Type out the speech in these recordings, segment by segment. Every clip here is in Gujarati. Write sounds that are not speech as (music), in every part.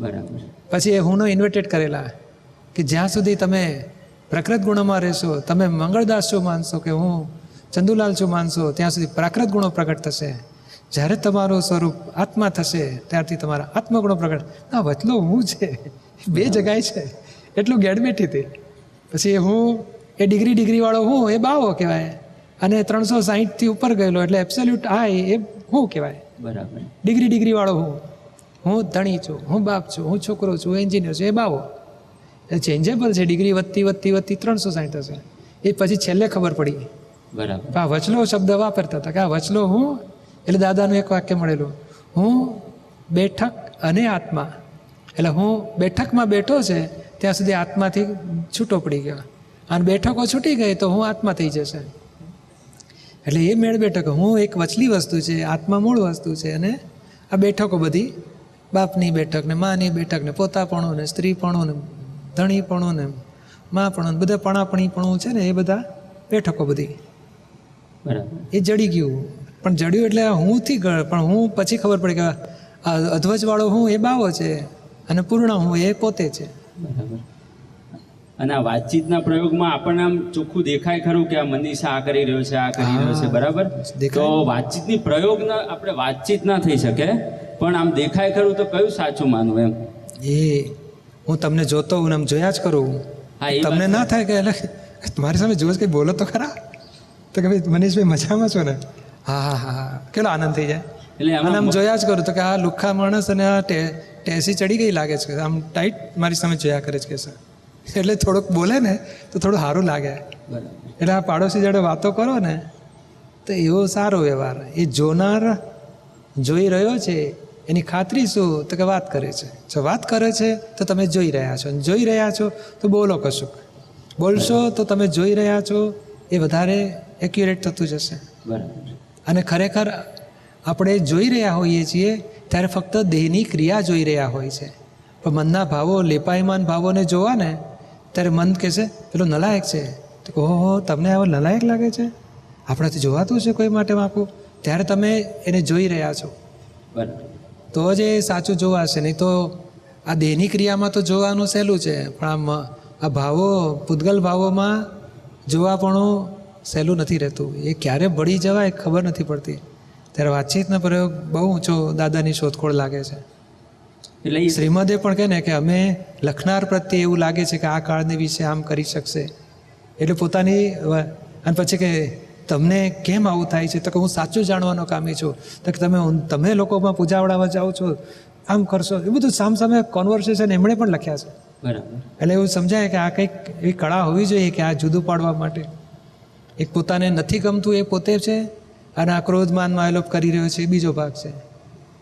બરાબર. પછી એ હુંનો ઇન્વર્ટેડ કરેલા કે જ્યાં સુધી તમે પ્રકૃત ગુણોમાં રહેશો તમે મંગળદાસ છો માનશો કે હું ચંદુલાલ છું માનશો ત્યાં સુધી પ્રાકૃત ગુણો પ્રગટ થશે. જ્યારે તમારું સ્વરૂપ આત્મા થશે ત્યારથી તમારા આત્મગુણો પ્રગટ. ના વચલો હું છે? બે જગાય છે. એટલું ગેડમેટી હતી. પછી હું એ ડિગ્રી ડિગ્રીવાળો હું એ બાવો કહેવાય. અને ત્રણસો સાહીઠથી ઉપર ગયેલો એટલે એબ્સોલ્યુટ આય એ હું કહેવાય. બરાબર. ડિગ્રી ડિગ્રી વાળો હું. હું ધણી છું હું બાપ છું હું છોકરો છું હું એન્જિનિયર છું એ બાવો. એ ચેન્જેબલ છે ડિગ્રી વધતી વધતી વધતી ત્રણસો સાઠ હશે. એ પછી છેલ્લે ખબર પડી. બરાબર. આ વચલો શબ્દ વાપરતા હતા કે આ વચલો હું એટલે દાદાનું એક વાક્ય મળેલું હું બેઠક અને આત્મા. એટલે હું બેઠકમાં બેઠો છે ત્યાં સુધી આત્માથી છૂટો પડી ગયો. અને બેઠકો છૂટી ગઈ તો હું આત્મા થઈ જશે. એટલે એ મેળ બેઠક. હું એક વચલી વસ્તુ છે આત્મા મૂળ વસ્તુ છે અને આ બેઠકો બધી બાપની બેઠક ને માની બેઠક ને પોતાપણું ને સ્ત્રીપણું ને ધણીપણું ને માપણું બધા પણાપણીપણું છે ને એ બધા બેઠકો બધી. બરાબર. એ જડી ગયું. પણ જડ્યું એટલે હુંથી ગ- પણ હું પછી ખબર પડી કે આ અધ્વજવાળો હું એ બાવો છે અને પૂર્ણ હું એ પોતે છે. બરાબર. અને આ વાતચીતના પ્રયોગમાં આપણને આમ ચોખ્ખું દેખાય ખરું કે આ મનીષા આ કરી રહ્યો છે આ કરી રહ્યો છે બરાબર. તો વાતચીતની પ્રયોગના આપણે વાતચીત ના થઈ શકે. પણ આમ દેખાય ખરું તો કયું સાચું માનવું એમ? એ હું તમને જોતો હું આમ જોયા જ કરું. તમને ના થાય કે એટલે મારી સામે જોશ કંઈ બોલો તો ખરા. તો કે ભાઈ મનીષભાઈ મજામાં છો ને? હા હા હા હા. કેટલો આનંદ થઈ જાય. એટલે અને આમ જોયા જ કરું તો કે આ લુખ્ખા માણસ અને આ ટેસી ચડી ગઈ લાગે છે. આમ ટાઈટ મારી સામે જોયા કરે છે કે સર. એટલે થોડુંક બોલે ને તો થોડું સારું લાગે. એટલે આ પાડોશી જોડે વાતો કરો ને તો એવો સારો વ્યવહાર. એ જોનાર જોઈ રહ્યો છે. એની ખાતરી શું? તો કે વાત કરે છે. જો વાત કરે છે તો તમે જોઈ રહ્યા છો. અને જોઈ રહ્યા છો તો બોલો કશું બોલશો તો તમે જોઈ રહ્યા છો એ વધારે એક્યુરેટ થતું જશે. બરાબર. અને ખરેખર આપણે જોઈ રહ્યા હોઈએ છીએ ત્યારે ફક્ત દેહની ક્રિયા જોઈ રહ્યા હોય છે. પણ મનના ભાવો લેપાયમાન ભાવોને જોવા ને ત્યારે મન કહેશે પેલો નલાયક છે. તો કહો ઓહો તમને આવો નલાયક લાગે છે? આપણાથી જોવાતું છે કોઈ માટે માપું? ત્યારે તમે એને જોઈ રહ્યા છો. બરાબર. તો જ એ સાચું જોવાશે. નહીં તો આ દેહની ક્રિયામાં તો જોવાનું સહેલું છે. પણ આમ આ ભાવો પૂતગલ ભાવોમાં જોવાપણું સહેલું નથી રહેતું. એ ક્યારે ભળી જવાય ખબર નથી પડતી. ત્યારે વાતચીતનો પ્રયોગ બહુ ઊંચો દાદાની શોધખોળ લાગે છે. એટલે શ્રીમદે પણ કહે ને કે અમે લખનાર પ્રત્યે એવું લાગે છે કે આ કાળને વિશે આમ કરી શકશે. એટલે પોતાની અને પછી કે તમને કેમ આવું થાય છે? તો કે હું સાચું જાણવાનો કામી છું. તો કે તમે તમે લોકોમાં પૂજાવડાવવા જાઓ છો આમ કરશો એ બધું સામસામે કોન્વર્સેશન એમણે પણ લખ્યા છે. બરાબર. એટલે એવું સમજાય કે આ કંઈક એવી કળા હોવી જોઈએ કે આ જુદું પાડવા માટે. એક પોતાને નથી ગમતું એ પોતે છે અને આ ક્રોધમાનમાં એલોપ કરી રહ્યો છે એ બીજો ભાગ છે.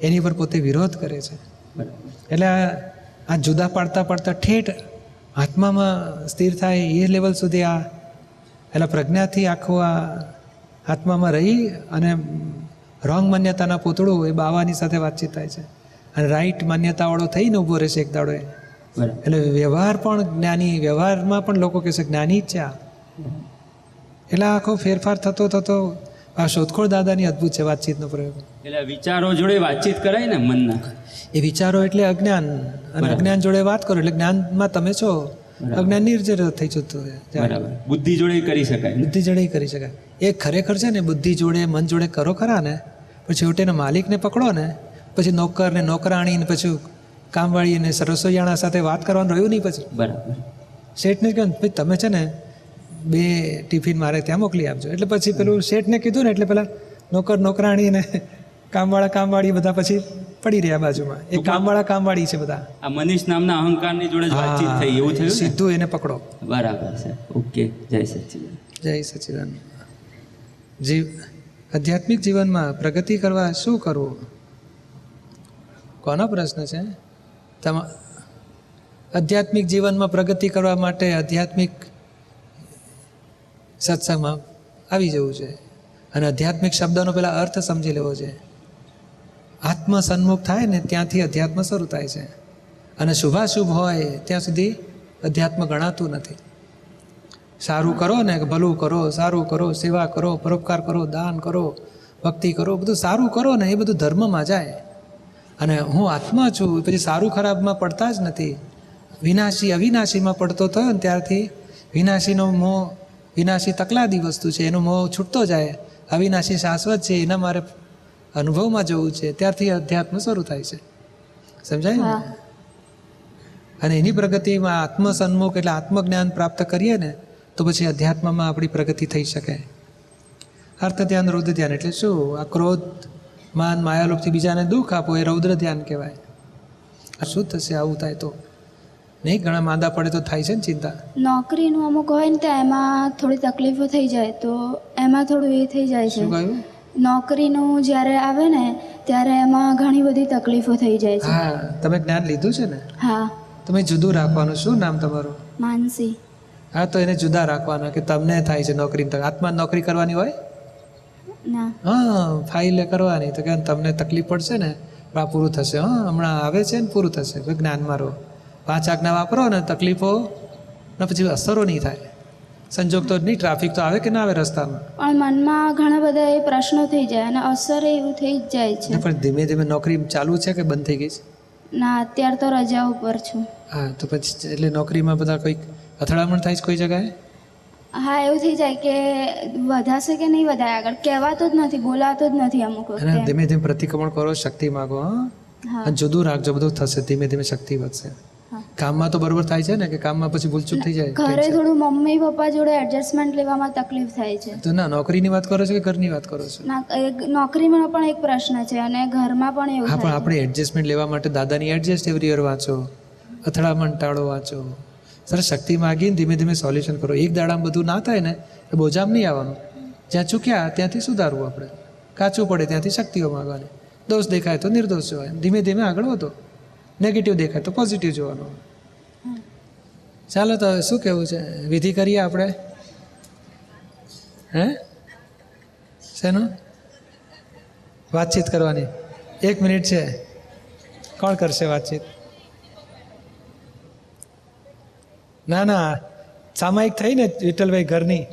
એની પર પોતે વિરોધ કરે છે. એટલે આ આ જુદા પાડતા પાડતા ઠેઠ આત્મામાં સ્થિર થાય એ લેવલ સુધી આ એટલે પ્રજ્ઞાથી આખું આ આત્મામાં રહી અને રોંગ માન્યતાના પૂતળું એ બાવાની સાથે વાતચીત થાય છે. અને રાઈટ માન્યતાવાળો થઈને ઊભો રહેશે એક દાડો એટલે વ્યવહાર પણ જ્ઞાની વ્યવહારમાં પણ લોકો કહેશે જ્ઞાની જ છે આ. એટલે આખો ફેરફાર થતો થતો આ શોધખોળ દાદાની અદ્ભુત છે વાતચીતનો પ્રયોગ. એટલે વિચારો જોડે વાતચીત કરાય ને મનના. એ વિચારો એટલે અજ્ઞાન. અને અજ્ઞાન જોડે વાત કરો એટલે જ્ઞાનમાં તમે છો. અજ્ઞાન નિર્જર થઈ જતું. બરાબર. બુદ્ધિ જોડે કરી શકાય. બુદ્ધિ જોડે કરી શકાય. એ ખરેખર છે ને બુદ્ધિ જોડે મન જોડે કરો ખરા ને પછી છેવટે એના માલિકને પકડો ને પછી નોકર ને નોકરાણી ને પછી કામવાળી ને સરસોયાણા સાથે વાત કરવાનું રહ્યું નહીં પછી. બરાબર. શેઠને કહ્યું ભાઈ તમે છે ને બે ટિફિન મારે ત્યાં મોકલી આપજો. એટલે પછી પેલું શેઠને કીધું ને એટલે પેલા નોકર નોકરાણી ને કામવાળા કામવાળી બધા પછી પડી રહ્યા બાજુમાં. એ કામવાળા કામવાળી છે બધા. આ મનીષ નામના અહંકારની જોડે વાતચીત થઈ એવું થયું સીધું એને પકડો. બરાબર છે. ઓકે જય સચિદાન જય સચિદાન જીવ આધ્યાત્મિક જીવનમાં પ્રગતિ કરવા શું કરવું? કોનો પ્રશ્ન છે? તમા આધ્યાત્મિક જીવનમાં પ્રગતિ કરવા માટે આધ્યાત્મિક સત્સંગમાં આવી જવું છે. અને આધ્યાત્મિક શબ્દનો પહેલાં અર્થ સમજી લેવો છે. આત્મ સન્મુખ થાય ને ત્યાંથી અધ્યાત્મ શરૂ થાય છે. અને શુભાશુભ હોય ત્યાં સુધી અધ્યાત્મ ગણાતું નથી. સારું કરો ને ભલું કરો, સારું કરો, સેવા કરો, પરોપકાર કરો, દાન કરો, ભક્તિ કરો, બધું સારું કરો ને એ બધું ધર્મમાં જાય. અને હું આત્મા છું પછી સારું ખરાબમાં પડતા જ નથી. વિનાશી, અવિનાશીમાં પડતો થયો ને ત્યારથી વિનાશીનો મોહ, વિનાશી તકલાદી વસ્તુ છે, એનો મોહ છૂટતો જાય. અવિનાશી શાશ્વત છે, એના મારે અનુભવમાં જવું છે ત્યારથી અધ્યાત્મ શરૂ થાય છે. સમજાય ને? અને એની પ્રગતિમાં આત્મસન્મુખ એટલે આત્મજ્ઞાન પ્રાપ્ત કરીએ ને તો પછી અધ્યાત્મમાં આપણી પ્રગતિ થઈ શકે. અર્થ ધ્યાન રૌદ્ર ધ્યાન એટલે શું? આ ક્રોધ માન માયાલોકથી બીજાને દુઃખ આપો એ રૌદ્ર ધ્યાન કહેવાય. આ શું થશે? આવું થાય તો. નહીં? ઘણા માંદા પડે તો થાય છે ને ચિંતા? નોકરીનું અમુક હોય ને તો એમાં થોડી તકલીફો થઈ જાય તો એમાં થોડું એ થઈ જાય છે. શું કહ્યું? નોકરીનું જ્યારે આવે ને ત્યારે એમાં ઘણી બધી તકલીફો થઈ જાય છે. હા તમે જ્ઞાન લીધું છે ને? હા. તમે જુદું રાખવાનું શું નામ તમારું? માનસી. હા તો એને જુદા રાખવાના કે તમને થાય છે નોકરી આત્મા નોકરી કરવાની હોય? ના. હા ફાઇલે કરવાની. તો કે તમને તકલીફ પડશે ને? આ પૂરું થશે. હા હમણાં આવે છે ને પૂરું થશે. જ્ઞાનમાં જ્ઞાન મારો પાંચ આજ્ઞા વાપરો ને તકલીફો ને પછી અસરો નહીં થાય. સંજોગ તો નહીં ટ્રાફિક તો આવે કે ના આવે રસ્તામાં? પણ મનમાં ઘણા બધા એ પ્રશ્નો થઈ જાય અને અસર એવું થઈ જ જાય છે. પણ ધીમે ધીમે નોકરી ચાલુ છે કે બંધ થઈ ગઈ છે? ના અત્યારે તો રજા ઉપર છું. હા તો પછી એટલે નોકરીમાં બધા કોઈક અથડામણ થાય છે કોઈ જગાએ? હા એવું થઈ જાય કે વધાશે કે નહીં વધાય આગળ? કહેવાતો જ નથી બોલાતો જ નથી અમુક વખતે. ધીમે ધીમે પ્રતિક્રમણ કરો શક્તિ માગો હા? જુદું રાખજો બધું થશે ધીમે ધીમે શક્તિ વધશે. કામમાં તો બરોબર થાય છે ને કે કામમાં પછી ભૂલચૂક થઈ જાય ઘરે થોડું મમ્મી પપ્પા જોડે એડજસ્ટમેન્ટ લેવામાં તકલીફ થાય છે. તો ના નોકરીની વાત કરો છો કે ઘરની વાત કરો છો? ના નોકરીમાં પણ એક પ્રશ્ન છે અને ઘરમાં પણ એવું હા પણ આપણે એડજસ્ટમેન્ટ લેવા માટે દાદાની એડજસ્ટ એવરી યર વાંચો અથડામણ ટાળો વાંચો. સરસ શક્તિ માગીને ધીમે ધીમે સોલ્યુશન કરો. એક દાડામાં બધું ના થાય ને એ બોજામ નહીં આવવાનું. જ્યાં ચૂક્યા ત્યાંથી સુધારવું આપણે. કાચું પડે ત્યાંથી શક્તિઓ માગવાની. દોષ દેખાય તો નિર્દોષ જોવાય. ધીમે ધીમે આગળ વધો. નેગેટિવ દેખાય તો પોઝિટિવ જોવાનું. ચાલો તો શું કહેવું છે? વિધિ કરીએ આપણે? હે? શેનું? વાતચીત કરવાની. એક મિનિટ છે. કોણ કરશે વાતચીત? ના ના. સામાયિક થઈ ને વિઠ્ઠલભાઈ ઘરની.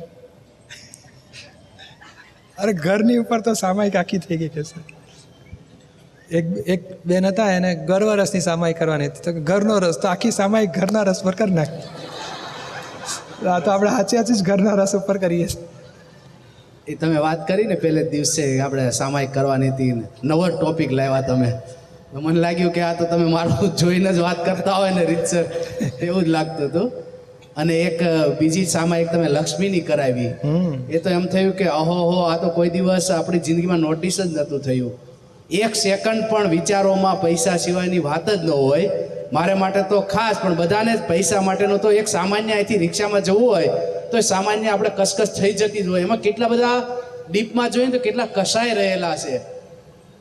અરે ઘરની ઉપર તો સામાયિક આખી થઈ ગઈ છે એક એક બેન હતા એને ગર્વ રસની સામાયિક કરવાની હતી. તો ઘરનો રસ તો આખી સામાયિક ઘરના રસ પર કરી નાખ. આ તો આપણે સાચી સાચી જ ઘરના રસ ઉપર કરીએ. એ તમે વાત કરી ને પહેલે દિવસે આપણે સામાયિક કરવાની હતી નવો ટોપિક લાવ્યા તમે. મને લાગ્યું કે આ તો તમે મારું (laughs) જોઈને જ વાત કરતા હોય ને રીતસર. એવું જ લાગતું હતું. અને એક બીજી સામાયિક તમે લક્ષ્મીની કરાવી. એ તો એમ થયું કે અહો હો આ તો કોઈ દિવસ આપણી જિંદગીમાં નોટિસ જ નહોતું થયું. એક સેકન્ડ પણ વિચારોમાં પૈસા સિવાયની વાત જ ન હોય. મારે માટે તો ખાસ, પણ બધાને જ પૈસા માટેનો તો એક સામાન્ય અહીંથી રિક્ષામાં જવું હોય, તો એ સામાન્ય આપણે કસકસ થઈ જતી જ હોય. એમાં કેટલા બધા ડીપમાં જોઈએ તો કેટલા કસાય રહેલા છે.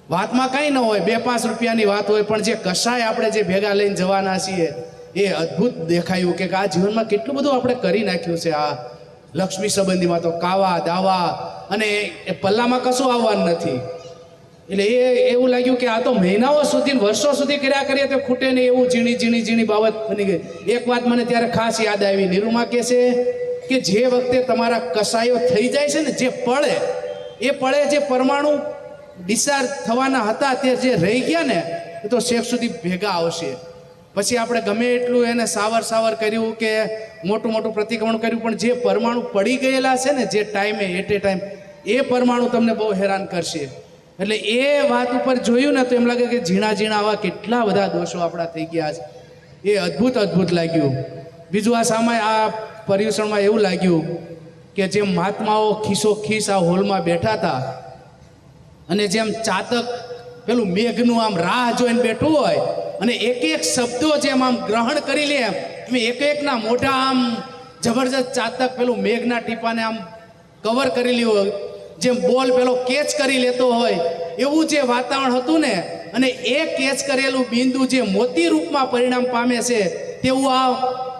વાતમાં કંઈ ન હોય, બે પાંચ રૂપિયાની વાત હોય, પણ જે કસાય આપણે જે ભેગા લઈને જવાના છીએ, એ અદ્ભુત દેખાયું કે આ જીવનમાં કેટલું બધું આપણે કરી નાખ્યું છે આ લક્ષ્મી સંબંધીમાં તો કાવા, દાવા, અને એ પલ્લામાં કશું આવવાનું નથી. એટલે એ એવું લાગ્યું કે આ તો મહિનાઓ સુધી વર્ષો સુધી કર્યા કરીએ તો ખૂટે નહીં એવું ઝીણી ઝીણી ઝીણી બાબત બની ગઈ. એક વાત મને ત્યારે ખાસ યાદ આવી. નિરૂમા કહે છે કે જે વખતે તમારા કસાયો થઈ જાય છે ને, જે પડે એ પડે જે પરમાણુ ડિસ્ચાર્જ થવાના હતા તે જે રહી ગયા ને, એ તો શેખ સુધી ભેગા આવશે. પછી આપણે ગમે એટલું એને સાવર સાવર કર્યું કે મોટું મોટું પ્રતિક્રમણ કર્યું, પણ જે પરમાણુ પડી ગયેલા છે ને, જે ટાઈમે એટ એ ટાઈમ એ પરમાણુ તમને બહુ હેરાન કરશે. એટલે એ વાત ઉપર જોયું ને તો એમ લાગે કે ઝીણા ઝીણા આવા કેટલા બધા દોષો આપણા થઈ ગયા છે. એ અદ્ભુત અદ્ભુત લાગ્યું. બીજું આ સામે આ પર્યુષણમાં એવું લાગ્યું કે જે મહાત્માઓ ખીસો ખીસ આ હોલમાં બેઠા હતા અને જેમ ચાતક પેલું મેઘનું આમ રાહ જોઈને બેઠું હોય અને એક એક શબ્દો જેમ આમ ગ્રહણ કરી લે એમ એક એકના મોઢા આમ જબરજસ્ત ચાતક પેલું મેઘના ટીપાને આમ કવર કરેલી હોય જેમ બોલ પેલો કેચ કરી લેતો હોય એવું જે વાતાવરણ હતું ને અને એ કેચ કરેલું બિંદુ જે મોતી રૂપમાં પરિણામ પામે છે તેવું આ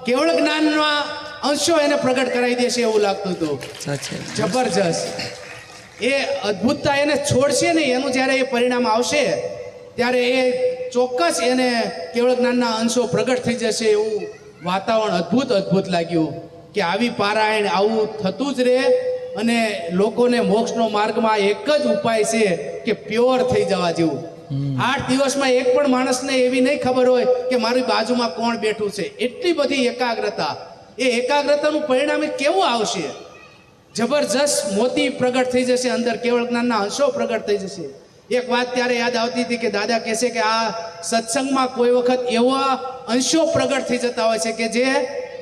કેવળ જ્ઞાનના અંશો એને પ્રગટ કરાવી દેશે એવું લાગતું હતું. જબરજસ્ત. એ અદ્ભુતતા એને છોડશે ને એનું જ્યારે એ પરિણામ આવશે ત્યારે એ ચોક્કસ એને કેવળ જ્ઞાનના અંશો પ્રગટ થઈ જશે એવું વાતાવરણ અદ્ભુત અદ્ભુત લાગ્યું કે આવી પારાયણ આવું થતું જ રહે અને લોકોને મોક્ષનો માર્ગમાં એક જ ઉપાય છે કે પ્યોર થઈ જવા જેવું. આઠ દિવસમાં એક પણ માણસને એવી નહીં ખબર હોય કે મારી બાજુમાં કોણ બેઠું છે. એટલી બધી એકાગ્રતા. એ એકાગ્રતાનું પરિણામ કેવું આવશે? જબરજસ્ત મોતી પ્રગટ થઈ જશે અંદર કેવળ જ્ઞાનના અંશો પ્રગટ થઈ જશે. એક વાત ત્યારે યાદ આવતી હતી કે દાદા કહેશે કે આ સત્સંગમાં કોઈ વખત એવા અંશો પ્રગટ થઈ જતા હોય છે કે જે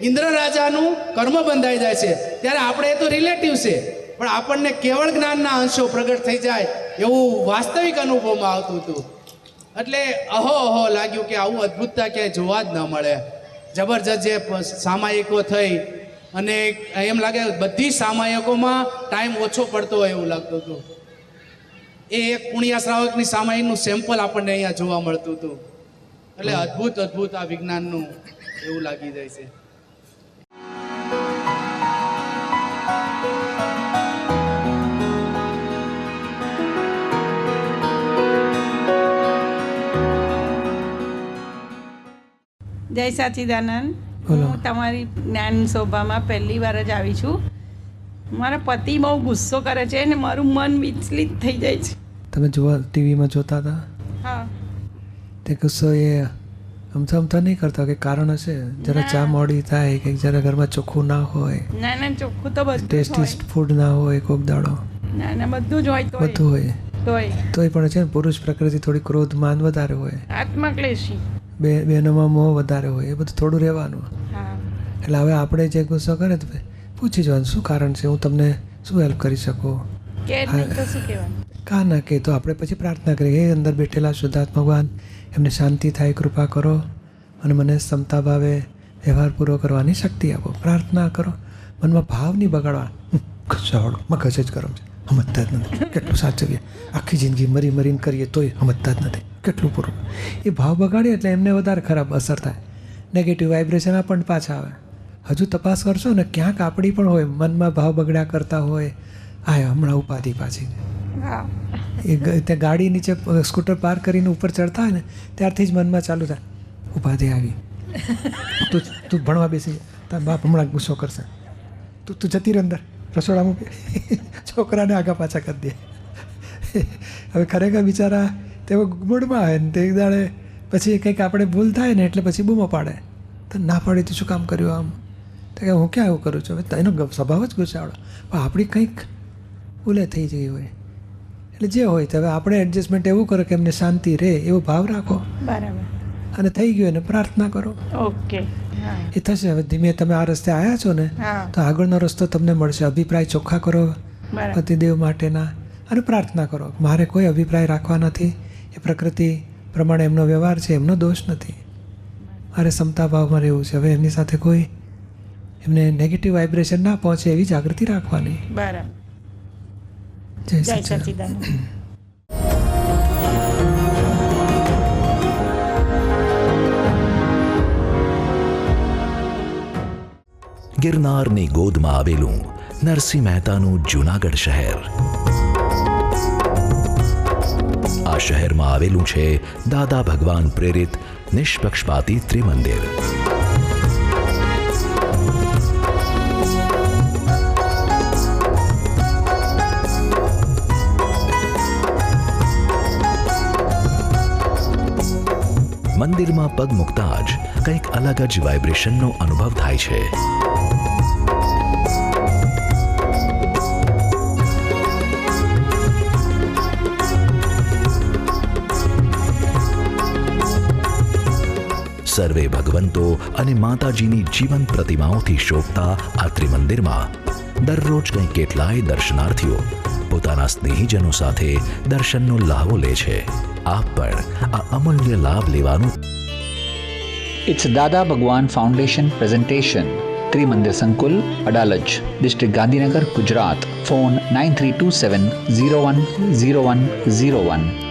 ઇન્દ્ર રાજાનું કર્મ બંધાઈ જાય છે. ત્યારે આપણે એ તો રિલેટિવ છે. પણ આપણને કેવળ જ્ઞાનના અંશો પ્રગટ થઈ જાય એવું વાસ્તવિક અનુભવમાં આવતું હતું. એટલે અહો અહો લાગ્યું કે આવું અદ્ભુતતા ક્યાંય જોવા જ ન મળે. જબરજસ્ત જે સામાયિકો થઈ અને એમ લાગે બધી સામાયિકોમાં ટાઈમ ઓછો પડતો હોય એવું લાગતું હતું. એ એક પુણ્યા શ્રાવકની સામાયિકનું સેમ્પલ આપણને અહીંયા જોવા મળતું હતું. એટલે અદ્ભુત અદ્ભુત આ વિજ્ઞાનનું એવું લાગી જાય છે. જય સાચિદાનંદ. હું તમારી જ્ઞાન શોભામાં પહેલી વાર જ આવી છું. મારા પતિ બહુ ગુસ્સો કરે છે અને મારું મન વિચલિત થઈ જાય છે. તમે જોવા ટીવીમાં જોતા હતા. હા. તે ગુસ્સો એ અમથા અમથા નહીં કરતા કે કારણ હશે. જરા ચા મોડી થાય કે જરા ઘરમાં ચોખ્ખું ના હોય. ના ના ચોખ્ખું તો બધું ટેસ્ટી ફૂડ ના હોય કોક દાડો. ના ના બધું જ હોય તો બધું હોય. તોય. તોય પણ છે ને પુરુષ પ્રકૃતિ થોડી ક્રોધમાન વધારે હોય. આત્મક્લેશી. બે બહેનોમાં મોહ વધારે હોય એ બધું થોડું રહેવાનું. એટલે હવે આપણે જે ગુસ્સો કરે તો પૂછી જવાનું શું કારણ છે? હું તમને શું હેલ્પ કરી શકું? કે ના કે તો આપણે પછી પ્રાર્થના કરીએ. હે અંદર બેઠેલા શુદ્ધાત્મા ભગવાન એમને શાંતિ થાય કૃપા કરો અને મને ક્ષમતા ભાવે વ્યવહાર પૂરો કરવાની શક્તિ આપો. પ્રાર્થના કરો. મનમાં ભાવ નહીં બગાડવા. હમ, ગુસ્સાવાળો મગજ જ ગરમ છે. સમજતા જ નથી. કેટલું સાચવીએ. આખી જિંદગી મરી મરીને કરીએ તોય સમજતા જ નથી. કેટલું પૂરું? એ ભાવ બગાડે એટલે એમને વધારે ખરાબ અસર થાય. નેગેટિવ વાઇબ્રેશન પણ પાછા આવે. હજુ તપાસ કરશો ને ક્યાંક આપણી પણ હોય મનમાં ભાવ બગડ્યા કરતા હોય. આ હમણાં ઉપાધિ પાછી. એ ત્યાં ગાડી નીચે સ્કૂટર પાર્ક કરીને ઉપર ચડતા હોય ને ત્યારથી જ મનમાં ચાલુ થાય. ઉપાધિ આવી. તું તું ભણવા બેસી. તારા બાપ હમણાં ગુસ્સો કરશે. તું તું જતી રહે અંદર. રસોડામાં છોકરાને આગા પાછા કરી દે. હવે ખરેખર બિચારા તેઓ મૂડમાં આવે ને તે દાડે પછી કંઈક આપણે ભૂલ થાય ને એટલે પછી બૂમો પાડે. તો ના પાડી તો શું કામ કર્યું આમ? તો કે હું ક્યાં એવું કરું છું? હવે એનો સ્વભાવ જ ગુસ્સાવાળો પણ આપણી કંઈક ભૂલે થઈ ગઈ હોય. એટલે જે હોય તો હવે આપણે એડજસ્ટમેન્ટ એવું કરો કે એમને શાંતિ રહે એવો ભાવ રાખો. બરાબર. અને થઈ ગયું એને પ્રાર્થના કરો. ઓકે. એ થશે. હવે ધીમે તમે આ રસ્તે આવ્યા છો ને તો આગળનો રસ્તો તમને મળશે. અભિપ્રાય ચોખ્ખા કરો પતિદેવ માટેના. અને પ્રાર્થના કરો. મારે કોઈ અભિપ્રાય રાખવા નથી. એ પ્રકૃતિ પ્રમાણે એમનો વ્યવહાર છે એમનો દોષ નથી. મારે ક્ષમતા ભાવમાં રહેવું છે. હવે એમની સાથે કોઈ એમને નેગેટિવ વાઇબ્રેશન ના પહોંચે એવી જાગૃતિ રાખવાની. બરાબર. જય સચિદાનંદ. ગિરનારની ગોદમાં આવેલું નરસિંહ મહેતાનું જૂનાગઢ શહેર. શહેરમાં આવેલું છે દાદા ભગવાન પ્રેરિત નિષ્પક્ષપાતી ત્રિમંદિર મંદિરમાં પગ મૂકતા જ કંઈક અલગ જ વાઇબ્રેશનનો અનુભવ થાય છે સર્વે ભગવંતો અને માતાજીની જીવંત પ્રતિમાઓથી શોભતા આ ત્રિમંદિરમાં દરરોજ કંઈ કેટલાય દર્શનાર્થીઓ પોતાના સ્નેહીજનો સાથે દર્શનનો લાહવો લે છે આપ પણ આ અમૂલ્ય લાભ લેવાનું It's Dada Bhagwan Foundation presentation. Trimandir Sankul, Adalaj, District Gandhinagar, Gujarat. Phone 9327 010101.